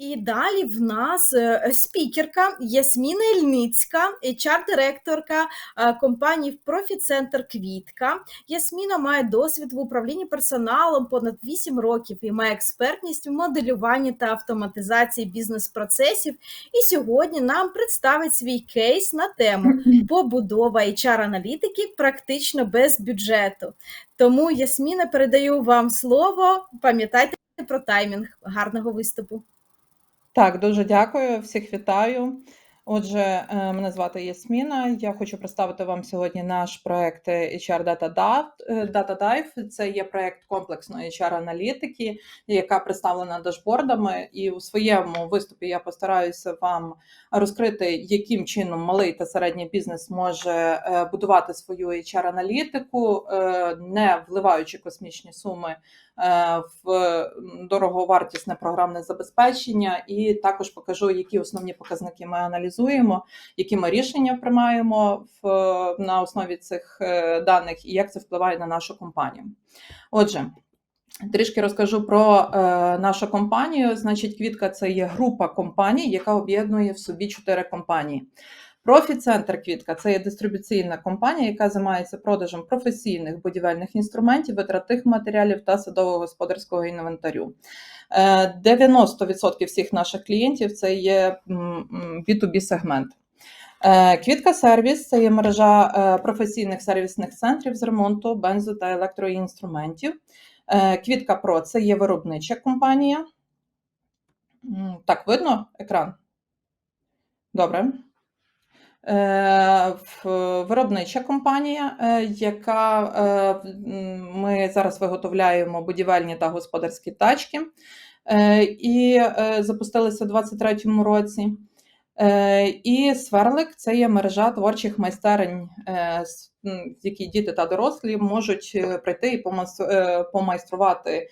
І далі в нас е, спікерка Ясміна Ільницька, HR-директорка е, компанії Профіцентр Квітка. Ясміна має досвід в управлінні персоналом понад 8 років і має експертність в моделюванні та автоматизації бізнес-процесів. І сьогодні нам представить свій кейс на тему побудова HR-аналітики практично без бюджету. Тому, Ясміна, передаю вам слово. Пам'ятайте про таймінг гарного виступу. Так, дуже дякую, всіх вітаю. Отже, е, мене звати Ясміна. Я хочу представити вам сьогодні наш проект HR. Е, Data Dive. Це є проект комплексної HR-аналітики, яка представлена дашбордами. І у своєму виступі я постараюся вам розкрити, яким чином малий та середній бізнес може е, будувати свою HR-аналітику, не вливаючи космічні суми в дороговартісне програмне забезпечення, і також покажу, які основні показники ми аналізуємо, які ми рішення приймаємо в на основі цих е, даних, і як це впливає на нашу компанію. Отже. Трішки розкажу про е, нашу компанію. Значить, Квітка це є група компаній, яка об'єднує в собі чотири компанії. Профі-центр Квітка це є дистрибуційна компанія, яка займається продажем професійних будівельних інструментів, витратних матеріалів та садово-господарського інвентарю. 90% е, всіх наших клієнтів це є B2B сегмент. Е, Квітка сервіс це є мережа е, професійних сервісних центрів з ремонту, бензу та електроінструментів. Квітка Про це є виробнича компанія. Так, видно екран? Добре. Е, виробнича компанія, е, яка е, ми зараз виготовляємо будівельні та господарські тачки, і запустилися у 2023 році. І Сверлик це є мережа творчих майстерень, які діти та дорослі можуть прийти і помайструвати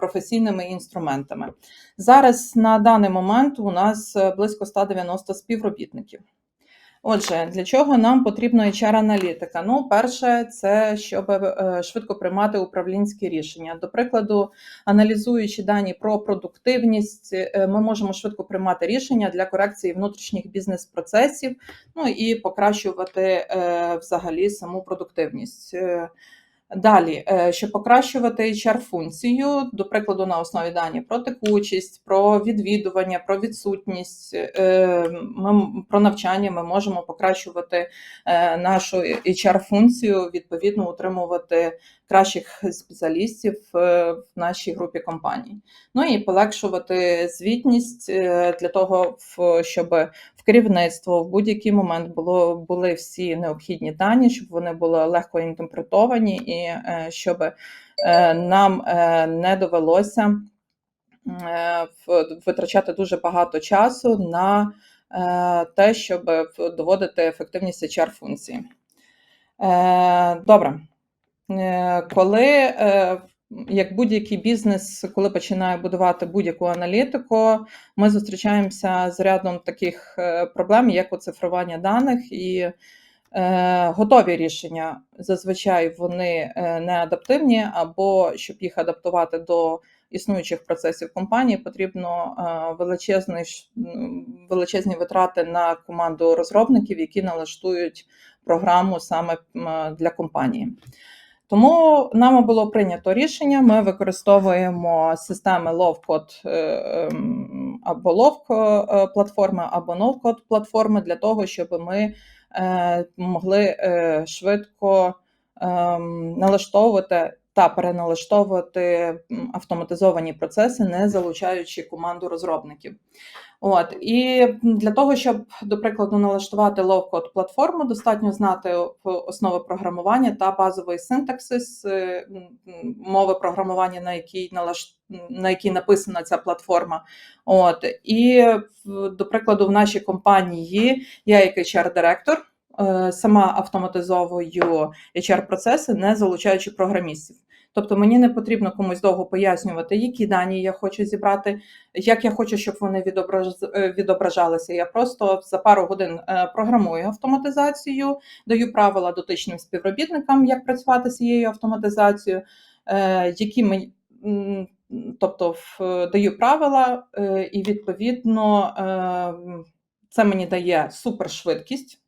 професійними інструментами. Зараз на даний момент у нас близько 190 співробітників. Отже, для чого нам потрібна HR-аналітика? Ну, перше, це щоб е, швидко приймати управлінські рішення. До прикладу, аналізуючи дані про продуктивність, е, ми можемо швидко приймати рішення для корекції внутрішніх бізнес-процесів, ну і покращувати е, взагалі саму продуктивність. Далі, е, щоб покращувати HR-функцію, до прикладу, на основі дані про текучість, про відвідування, про відсутність, е, ми про навчання ми можемо покращувати е, нашу HR-функцію, відповідно, утримувати кращих спеціалістів в нашій групі компаній. Ну і полегшувати звітність для того, щоб в керівництво в будь-який момент було були всі необхідні дані, щоб вони були легко інтерпретовані і Е, щоб е, нам е, не довелося витрачати дуже багато часу на те, щоб доводити ефективність hr функції. Добре, коли як будь-який бізнес, коли починає будувати будь-яку аналітику, ми зустрічаємося з рядом таких проблем, як оцифрування даних і Е, готові рішення зазвичай вони е, не адаптивні, або щоб їх адаптувати до існуючих процесів компанії, потрібно е, величезні, величезні витрати на команду розробників, які налаштують програму саме для компанії. Тому нами було прийнято рішення. Ми використовуємо системи low-code ем, або Lovecode платформи, або no-code платформи для того, щоб ми Е, могли е, швидко ем, налаштовувати та переналаштовувати автоматизовані процеси, не залучаючи команду розробників. От І для того, щоб, до прикладу, налаштувати лоу-код платформу, достатньо знати основи програмування та базовий синтаксис е, мови програмування, на якій налаш... на якій написана ця платформа. От І, до прикладу, в нашій компанії я як HR-директор. Е, сама автоматизовую HR-процеси, не залучаючи програмістів. Тобто мені не потрібно комусь довго пояснювати, які дані я хочу зібрати, як я хочу, щоб вони е, відображалися. Я просто за пару годин е, програмую автоматизацію, даю правила дотичним співробітникам, як працювати з цією автоматизацією, які тобто в- даю правила, е, і відповідно е, це мені дає супершвидкість,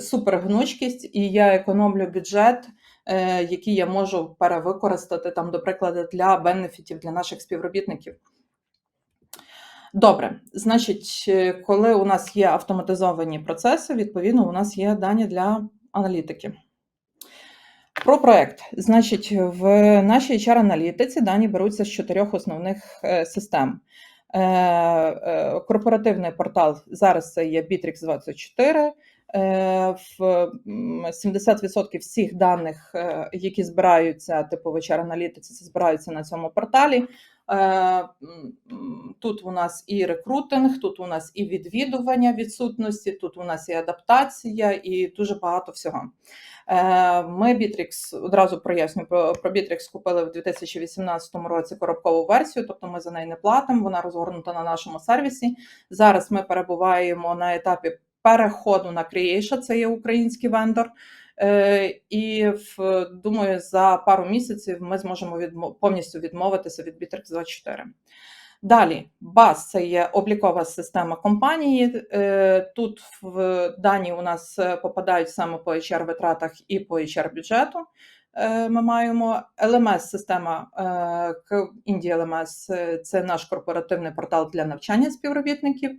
супергнучкість, і я економлю бюджет, е, який я можу перевикористати там, до прикладу, для бенефітів для наших співробітників. Добре, значить, е, коли у нас є автоматизовані процеси, відповідно, у нас є дані для аналітики. Про проект. Значить, в нашій HR-аналітиці дані беруться з чотирьох основних е, систем. Корпоративний портал зараз це є Bittrex 24. Е, В м, 70% всіх даних, е, які збираються, типу в HR-аналітиці, це збираються на цьому порталі. Е, Тут у нас і рекрутинг, тут у нас і відвідування відсутності, тут у нас і адаптація, і дуже багато всього. Е, Ми Bittrex, одразу проясню, про, про Bittrex купили в 2018 році коробкову версію, тобто ми за неї не платимо, вона розгорнута на нашому сервісі. Зараз ми перебуваємо на етапі переходу на Creation, це є український вендор. Е, І в, думаю, за пару місяців ми зможемо відмо- повністю відмовитися від Bittrex 24. Далі, BAS – це є облікова система компанії. Е, Тут в дані у нас е, попадають саме по HR-витратах і по HR-бюджету. Е, Ми маємо LMS-система Indie LMS – це наш корпоративний портал для навчання співробітників.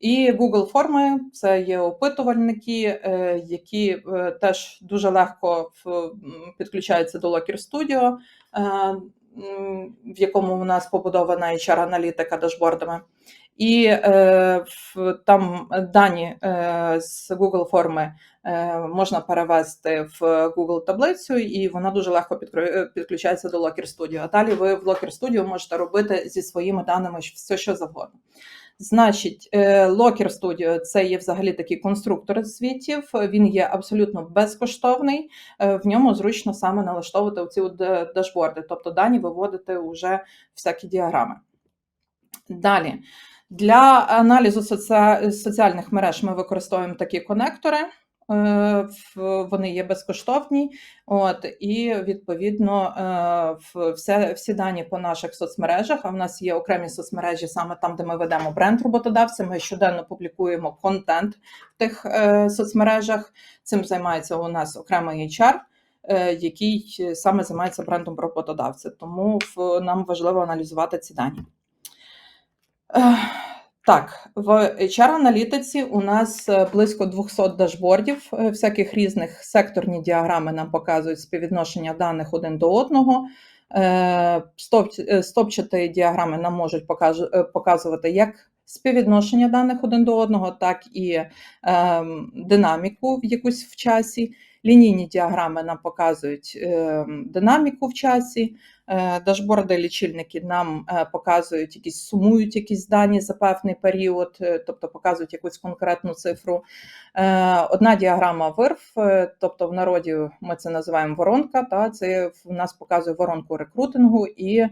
І Google форми це є опитувальники, е, які е, теж дуже легко підключаються до Locker Studio, е, в якому у нас побудована HR-аналітика дашбордами. І е, там дані е, з Google форми е, можна перевести в Google таблицю, і вона дуже легко підключається до Locker Studio. А далі ви в Locker Studio можете робити зі своїми даними все, що завгодно. Значить, е, Locker Studio – це є взагалі такий конструктор звітів. Він є абсолютно безкоштовний. Е, В ньому зручно саме налаштовувати оці е, дашборди, тобто дані виводити вже всякі діаграми. Далі. Для аналізу соці... соціальних мереж ми використовуємо такі конектори. Е, Вони є безкоштовні, от і відповідно е, все, всі дані по наших соцмережах. А в нас є окремі соцмережі, саме там, де ми ведемо бренд роботодавця. Ми щоденно публікуємо контент в тих е, соцмережах. Цим займається у нас окремий HR, який саме займається брендом роботодавця. Тому нам важливо аналізувати ці дані. Так, в HR-аналітиці у нас е, близько 200 дашбордів, е, всяких різних секторні діаграми нам показують співвідношення даних один до одного. Е, стоп- Стопчаті діаграми нам можуть показувати як співвідношення даних один до одного, так і ем, динаміку в якусь в часі. Лінійні діаграми нам показують ем, динаміку в часі. Е, Дашборди, лічильники нам е, показують якісь сумують якісь дані за певний період, е, тобто показують якусь конкретну цифру. Одна діаграма вирв, тобто в народі ми це називаємо воронка. Та це в нас показує воронку рекрутингу і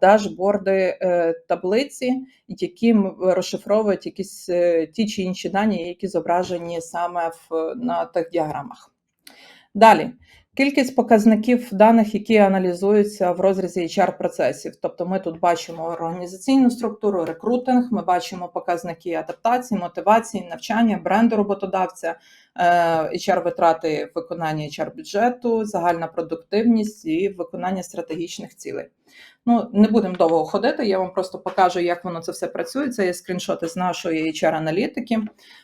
дашборди таблиці, які розшифровують якісь ті чи інші дані, які зображені саме в на тих діаграмах. Далі. Кількість показників даних, які аналізуються в розрізі HR-процесів. Тобто ми тут бачимо організаційну структуру, рекрутинг, ми бачимо показники адаптації, мотивації, навчання, бренду роботодавця, е, HR-витрати виконання HR-бюджету, загальна продуктивність і виконання стратегічних цілей. Ну, не будемо довго ходити, я вам просто покажу, як воно це все працює. Це є скріншоти з нашої HR-аналітики.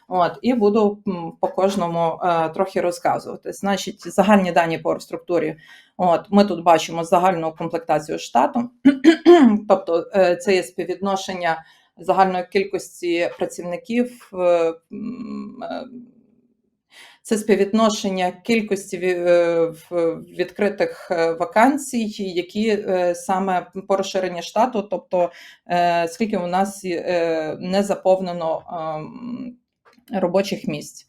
От, і буду по кожному е, трохи розказувати. Значить, загальні дані по структурі. От, ми тут бачимо загальну комплектацію штату, тобто е, це є співвідношення загальної кількості працівників. е, е, це співвідношення кількості е, відкритих е, вакансій, які е, саме по розширенню штату, тобто скільки у нас не заповнено ем, робочих місць.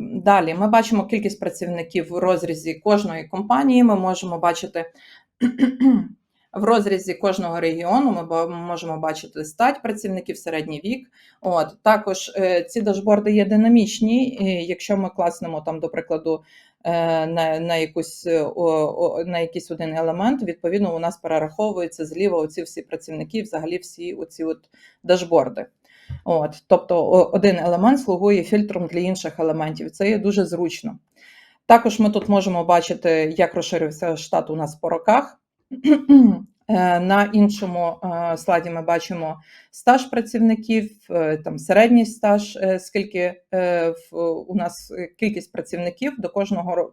Далі ми бачимо кількість працівників в розрізі кожної компанії. Ми можемо бачити В розрізі кожного регіону ми можемо бачити стать працівників, середній вік. От також е, ці дашборди є динамічні. І якщо ми класнемо там, до прикладу, е, на, на, якусь, е, на якийсь один елемент, відповідно, у нас перераховується зліва оці всі працівники, взагалі всі оці от дашборди. От, тобто один елемент слугує фільтром для інших елементів. Це є дуже зручно. Також ми тут можемо бачити, як розширився штат у нас по роках. Е, На іншому е, слайді ми бачимо стаж працівників, е, там середній стаж, скільки у нас кількість працівників до кожного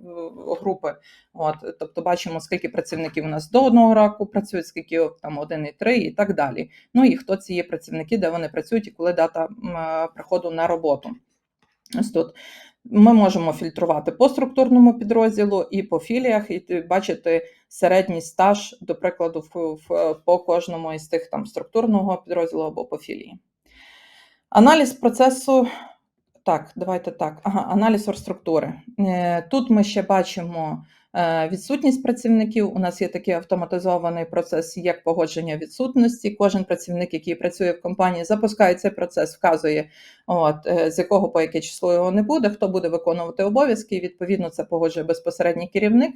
групи. От, тобто бачимо, скільки працівників у нас до одного року працюють, скільки там один і три, і так далі. Ну і хто ці є працівники, де вони працюють і коли дата приходу на роботу. Ось тут ми можемо фільтрувати по структурному підрозділу і по філіях, і бачити середній стаж, до прикладу, в, по кожному із тих там структурного підрозділу або по філії. Аналіз процесу. Так, давайте так. Ага, аналіз оргструктури. Е, Тут ми ще бачимо відсутність працівників. У нас є такий автоматизований процес, як погодження відсутності. Кожен працівник, який працює в компанії, запускає цей процес, вказує, от, е, з якого по яке число його не буде, хто буде виконувати обов'язки. І відповідно це погоджує безпосередній керівник.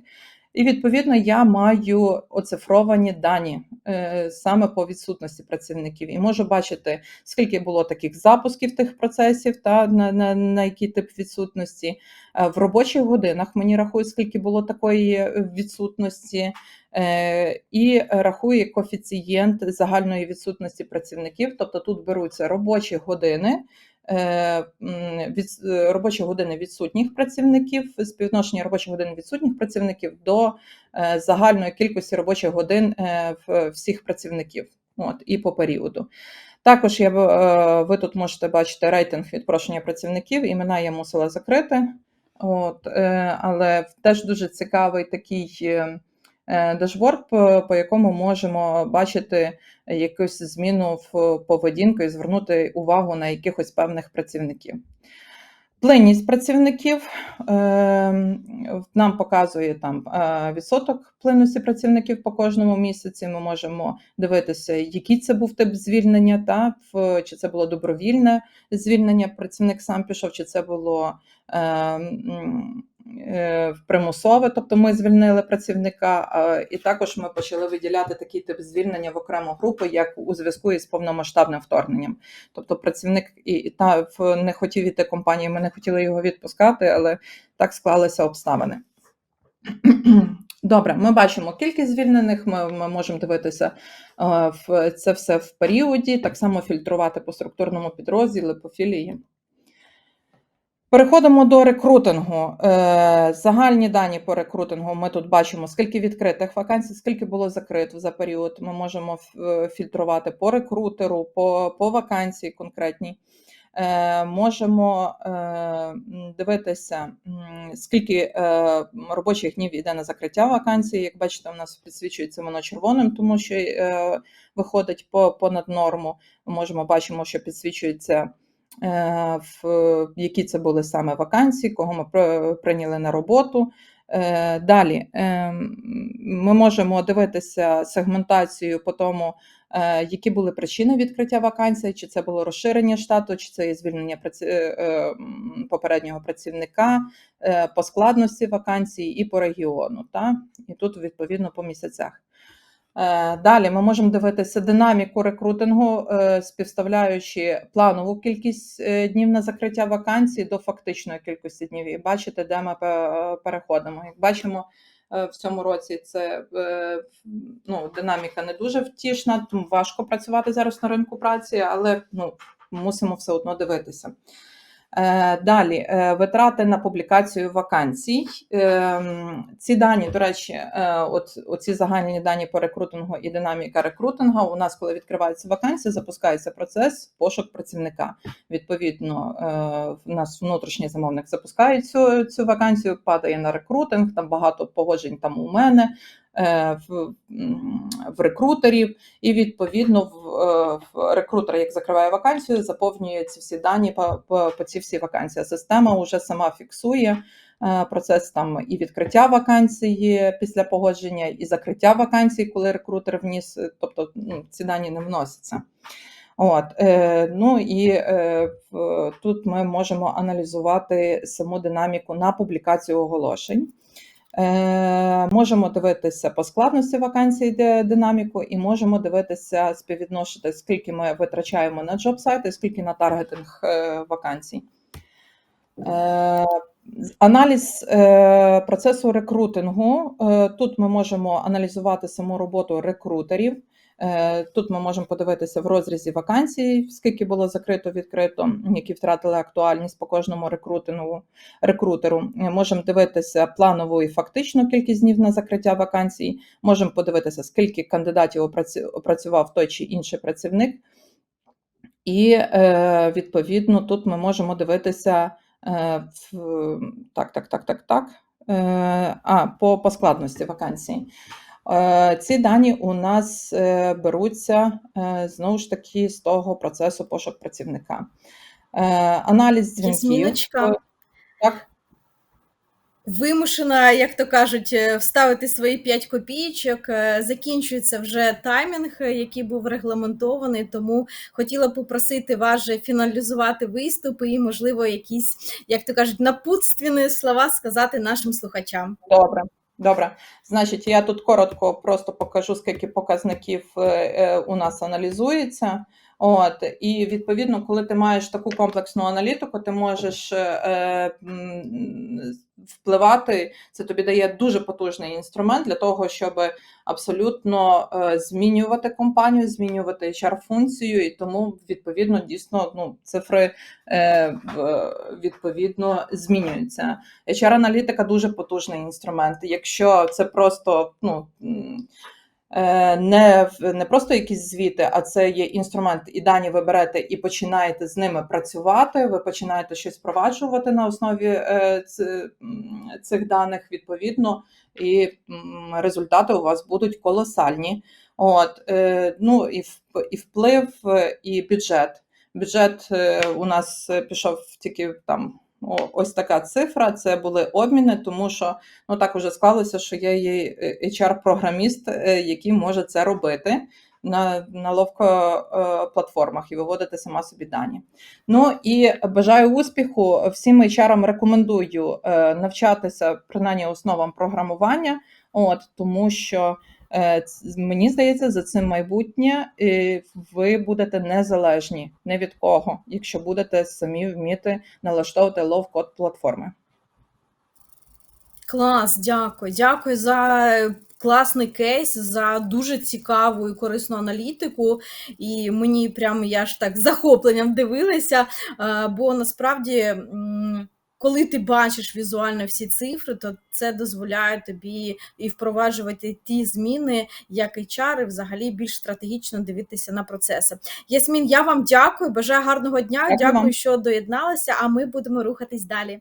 І відповідно я маю оцифровані дані е, саме по відсутності працівників, і можу бачити, скільки було таких запусків тих процесів, та на, на, на який тип відсутності. Е, В робочих годинах мені рахують, скільки було такої е, відсутності, е, і рахує коефіцієнт загальної відсутності працівників. Тобто тут беруться робочі години. е, Від робочі години відсутніх працівників, співвідношення робочих годин відсутніх працівників до загальної кількості робочих годин всіх працівників, от і по періоду. Також я, ви тут можете бачити рейтинг відпрошення працівників. Імена я мусила закрити. От, е, але теж дуже цікавий такий е, е, дашборд, по, по якому можемо бачити якусь зміну в поведінку і звернути увагу на якихось певних працівників. Плинність працівників е, нам показує там е, відсоток плинності працівників по кожному місяці. Ми можемо дивитися, який це був тип звільнення, та чи це було добровільне звільнення. Працівник сам пішов, чи це було е, примусове, тобто ми звільнили працівника, е, і також ми почали виділяти такий тип звільнення в окрему групу, як у зв'язку із повномасштабним вторгненням. Тобто працівник і, та не хотів іти компанії, ми не хотіли його відпускати, але так склалися обставини. Добре, ми бачимо кількість звільнених. Ми, ми можемо дивитися е, в це все в періоді, так само фільтрувати по структурному підрозділі, по філії. Переходимо до рекрутингу. Е, Загальні дані по рекрутингу. Ми тут бачимо, скільки відкритих вакансій, скільки було закрито за період. Ми можемо фільтрувати по рекрутеру, по, по вакансії конкретній. Е, Можемо е, дивитися, скільки е, робочих днів йде на закриття вакансії. Як бачите, у нас підсвічується воно червоним, тому що е, виходить по, понад норму. Ми можемо бачимо, що підсвічується е, в які це були саме вакансії, кого ми прийняли на роботу. Е, Далі е, ми можемо дивитися сегментацію по тому, е, які були причини відкриття вакансій, чи це було розширення штату, чи це є звільнення е, е, попереднього працівника, е, по складності вакансії і по регіону. Та? І тут відповідно по місяцях. Е, Далі ми можемо дивитися динаміку рекрутингу, е, співставляючи планову кількість е, днів на закриття вакансій до фактичної кількості днів. І бачите, де ми переходимо. Як бачимо, в цьому році це ну, динаміка не дуже втішна, тому важко працювати зараз на ринку праці, але ну, мусимо все одно дивитися. Е, Далі е, витрати на публікацію вакансій. Ем, Ці дані, до речі, е, от оці загальні дані по рекрутингу і динаміка рекрутингу. У нас, коли відкривається вакансія, запускається процес пошук працівника. Відповідно, в нас внутрішній замовник запускає цю, цю вакансію, падає на рекрутинг. Там багато погоджень там у мене. Е, В, в рекрутерів, і відповідно в, е, в рекрутер, як закриває вакансію, заповнює ці всі дані по, по, по ці всі вакансії. Система вже сама фіксує е, процес там і відкриття вакансії після погодження, і закриття вакансій, коли рекрутер вніс, тобто ну, ці дані не вносяться. От, ну і тут ми можемо аналізувати саму динаміку на публікацію оголошень. Е, можемо дивитися по складності вакансій динаміку, і можемо дивитися співвідношити, скільки ми витрачаємо на джоб-сайти, скільки на таргетинг е, вакансій. Е, Аналіз процесу рекрутингу. Тут ми можемо аналізувати саму роботу рекрутерів. Е, Тут ми можемо подивитися в розрізі вакансій, скільки було закрито, відкрито, які втратили актуальність по кожному рекрутеру. Е, Можемо дивитися планову і фактичну кількість днів на закриття вакансій. Можемо подивитися, скільки кандидатів опрацював той чи інший працівник. І е, відповідно тут ми можемо дивитися в так, так, так, так, так. А, по, по складності вакансій. Е, ці дані у нас е, беруться е, знову ж таки з того процесу пошук працівника. Аналіз дзвінків. Так, вимушена, як то кажуть, вставити свої 5 копійочок. Е, Закінчується вже таймінг, який був регламентований, тому хотіла попросити вас же фіналізувати виступ і, можливо, якісь, як то кажуть, напутственні слова сказати нашим слухачам. Добре, добре. Значить, я тут коротко просто покажу, скільки показників е, е, у нас аналізується. От, і відповідно, коли ти маєш таку комплексну аналітику, ти можеш е, впливати. Це тобі дає дуже потужний інструмент для того, щоб абсолютно е, змінювати компанію, змінювати HR-функцію, і тому відповідно дійсно ну, цифри е, відповідно змінюються. HR-аналітика дуже потужний інструмент. Якщо це просто ну, не, в- не просто якісь звіти, а це є інструмент, і дані ви берете і починаєте з ними працювати, ви починаєте щось впроваджувати на основі е, цих даних відповідно, і результати у вас будуть колосальні. От, е, ну, і, вплив, е, і бюджет. Бюджет е, у нас е, пішов тільки там ось така цифра. Це були обміни, тому що ну так уже склалося, що я є е, HR-програміст, е, який може це робити на, на ловко е, платформах і виводити сама собі дані. Ну і бажаю успіху. Всім HR рекомендую навчатися принаймні основам програмування, от тому що. Е, Мені здається, за цим майбутнє ви будете незалежні не від кого, якщо будете самі вміти налаштовувати лоу-код платформи. Клас, дякую. Дякую за е, класний кейс, за дуже цікаву і корисну аналітику. І мені прямо я ж так захопленням дивилася, е, бо насправді. Коли ти бачиш візуально всі цифри, то це дозволяє тобі і впроваджувати ті зміни, як і чари, взагалі більш стратегічно дивитися на процеси. Ясмін, я вам дякую, бажаю гарного дня. Дякую Дякую, що доєдналися. А ми будемо рухатись далі.